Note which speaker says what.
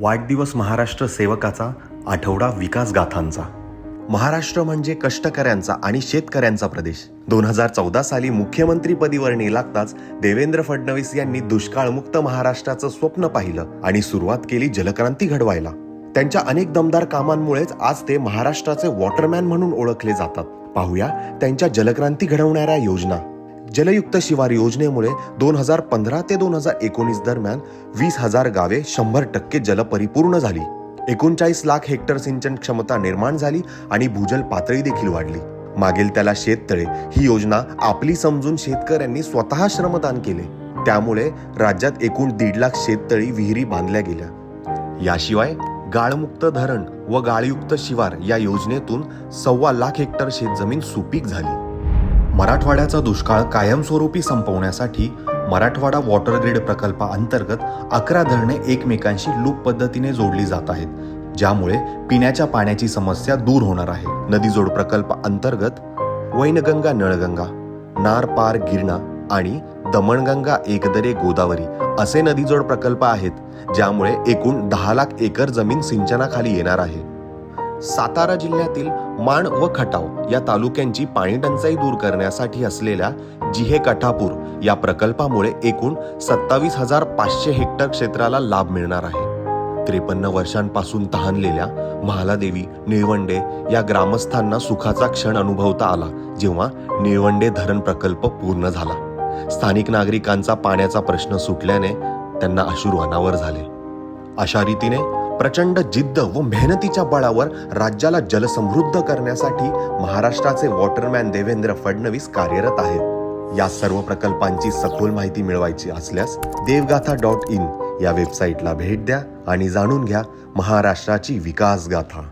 Speaker 1: वाढदिवस महाराष्ट्र सेवकाचा आठवडा विकास गाथांचा महाराष्ट्र म्हणजे कष्टकऱ्यांचा आणि शेतकऱ्यांचा प्रदेश. दोन हजार चौदा साली मुख्यमंत्रीपदीवर वर्णी लागताच देवेंद्र फडणवीस यांनी दुष्काळमुक्त महाराष्ट्राचं स्वप्न पाहिलं आणि सुरुवात केली जलक्रांती घडवायला. त्यांच्या अनेक दमदार कामांमुळेच आज ते महाराष्ट्राचे वॉटरमॅन म्हणून ओळखले जातात. पाहूया त्यांच्या जलक्रांती घडवणाऱ्या योजना. जलयुक्त शिवार योजनेमुळे दोन हजार पंधरा ते दोन हजार एकोणीस दरम्यान वीस हजार गावे शंभर टक्के जलपरिपूर्ण झाली. एकोणचाळीस लाख हेक्टर सिंचन क्षमता निर्माण झाली आणि भूजल पातळी देखील वाढली. मागेल त्याला शेततळे ही योजना आपली समजून शेतकऱ्यांनी स्वतः श्रमदान केले. त्यामुळे राज्यात एकूण दीड लाख शेततळी विहिरी बांधल्या गेल्या. याशिवाय गाळमुक्त धरण व गाळयुक्त शिवार या योजनेतून सव्वा लाख हेक्टर शेतजमीन सुपीक झाली. मराठवाड्याचा दुष्काळ कायमस्वरूपी संपवण्यासाठी मराठवाडा वॉटर ग्रीड प्रकल्पाअंतर्गत अकरा धरणे एकमेकांशी लूप पद्धतीने जोडली जात आहेत ज्यामुळे पिण्याच्या पाण्याची समस्या दूर होणार आहे. नदीजोड प्रकल्प अंतर्गत वैनगंगा नळगंगा नार पार गिरणा आणि दमणगंगा एकदरे गोदावरी असे नदीजोड प्रकल्प आहेत ज्यामुळे एकूण दहा लाख एकर जमीन सिंचनाखाली येणार आहे. सातारा जिल्ह्यातील माण व खटाव या तालुक्यांची पाणी टंचाई दूर करण्यासाठी असलेल्या जिहे कठापूर या प्रकल्पामुळे एकूण सत्तावीस हजार पाचशे हेक्टर क्षेत्राला लाभ मिळणार आहे. त्रेपन्न वर्षांपासून तहानलेल्या महालादेवी निळवंडे या ग्रामस्थांना सुखाचा क्षण अनुभवता आला जेव्हा निळवंडे धरण प्रकल्प पूर्ण झाला. स्थानिक नागरिकांचा पाण्याचा प्रश्न सुटल्याने त्यांना अश्रू अनावर झाले. अशा रीतीने प्रचंड जिद्द व मेहनतीच्या बळावर राज्याला जलसमृद्ध करण्यासाठी महाराष्ट्राचे वॉटरमॅन देवेंद्र फडणवीस कार्यरत आहेत. या सर्व प्रकल्पांची सखोल माहिती मिळवायची असल्यास देवगाथा डॉट इन या वेबसाईटला भेट द्या आणि जाणून घ्या महाराष्ट्राची विकास गाथा